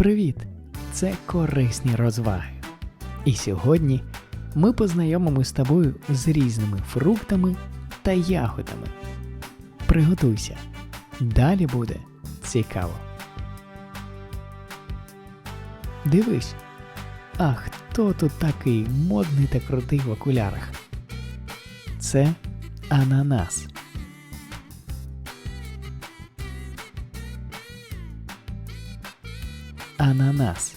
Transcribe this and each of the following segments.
Привіт! Це корисні розваги. І сьогодні ми познайомимо з тобою з різними фруктами та ягодами. Приготуйся. Далі буде цікаво. Дивись. А хто тут такий модний та крутий в окулярах? Це ананас. Ананас.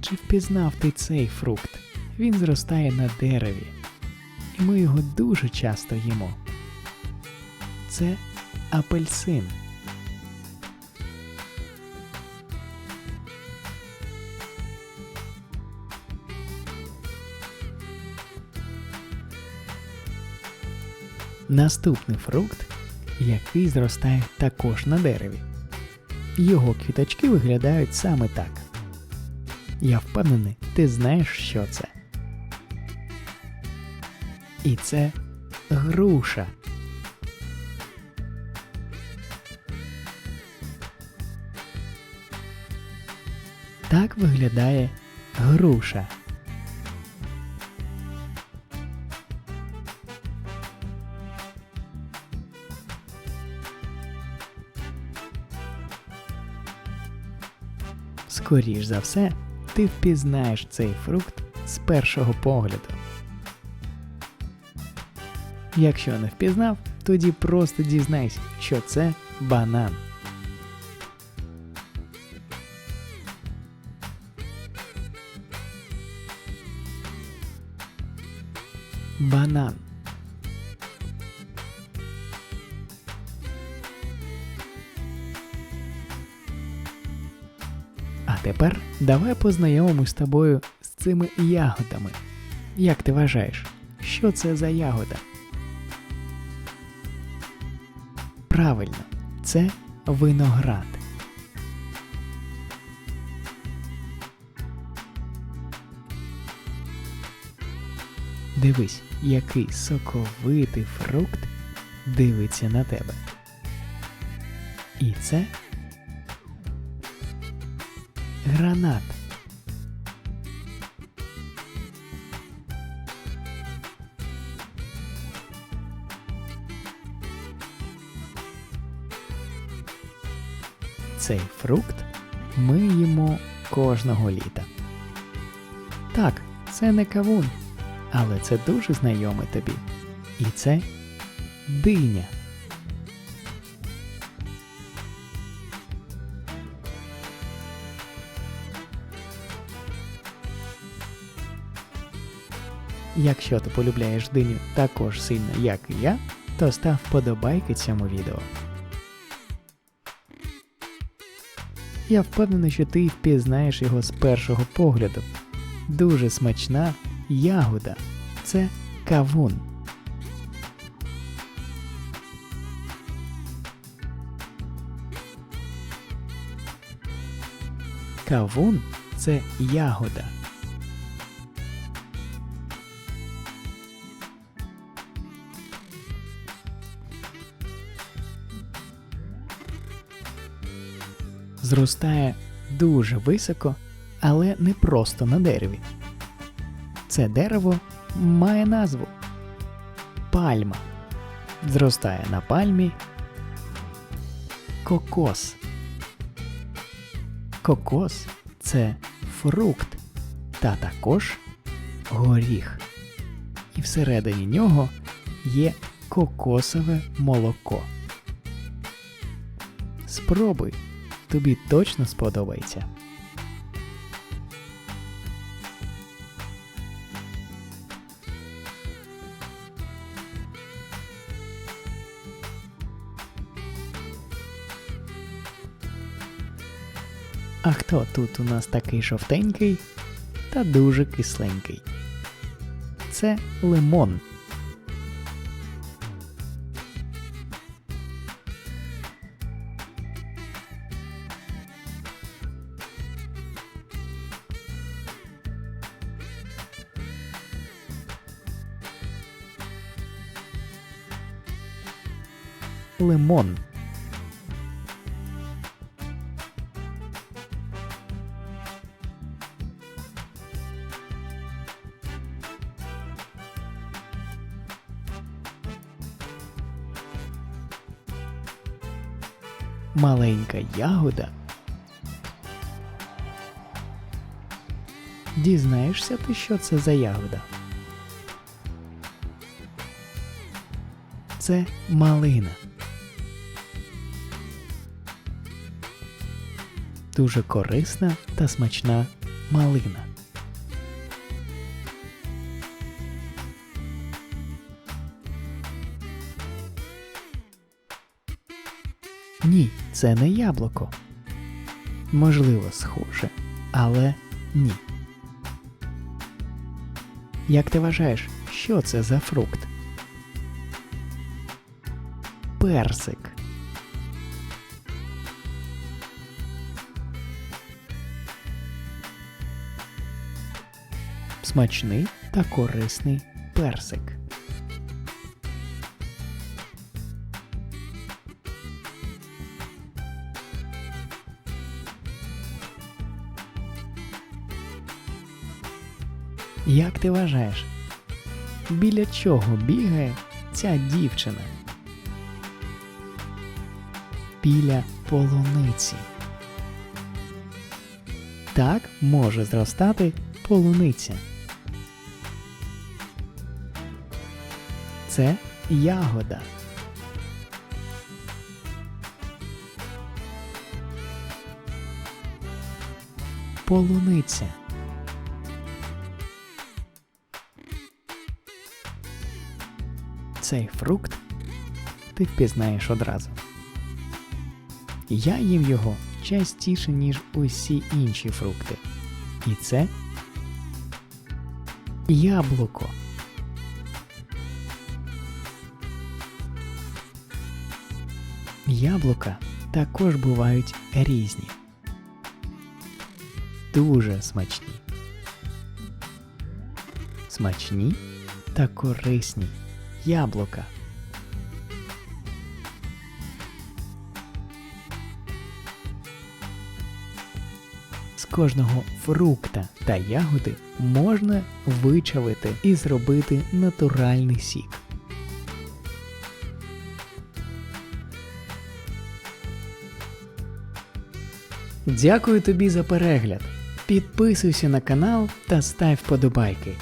Чи впізнав ти цей фрукт? Він зростає на дереві, і ми його дуже часто їмо. Це апельсин. Наступний фрукт, який зростає також на дереві. Його квіточки виглядають саме так. Я впевнений, ти знаєш, що це. І це груша. Так виглядає груша. Скоріш за все, ти впізнаєш цей фрукт з першого погляду. Якщо не впізнав, тоді просто дізнайся, що це банан. Банан. А тепер давай познайомимось з тобою з цими ягодами. Як ти вважаєш, що це за ягода? Правильно, це виноград. Дивись, який соковитий фрукт дивиться на тебе. І це гранат. Цей фрукт ми їмо кожного літа. Так, це не кавун, але це дуже знайоме тобі. І це диня. Якщо ти полюбляєш диню також сильно, як і я, то став вподобайки цьому відео. Я впевнений, що ти впізнаєш його з першого погляду. Дуже смачна ягода. Це кавун. Кавун це ягода. Зростає дуже високо, але не просто на дереві. Це дерево має назву пальма. Зростає на пальмі кокос. Кокос це фрукт та також горіх. І всередині нього є кокосове молоко. Спробуй, тобі точно сподобається. А хто тут у нас такий жовтенький та дуже кисленький? Це лимон. лимон. Маленька ягода. Дізнаєшся ти, що це за ягода? Це малина. Дуже корисна та смачна малина. Ні, це не яблуко. Можливо, схоже, але ні. Як ти вважаєш, що це за фрукт? Персик. Смачний та корисний персик. Як ти вважаєш, біля чого бігає ця дівчина? Біля полуниці. Так може зростати полуниця. Це ягода. Полуниця. Цей фрукт ти впізнаєш одразу. Я їм його частіше, ніж усі інші фрукти. І це яблуко. Яблука також бувають різні. Дуже смачні. Смачні та корисні яблука. З кожного фрукта та ягоди можна вичавити і зробити натуральний сік. Дякую тобі за перегляд. Підписуйся на канал та став вподобайки.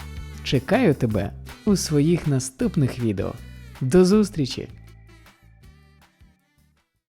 Чекаю тебе у своїх наступних відео. До зустрічі!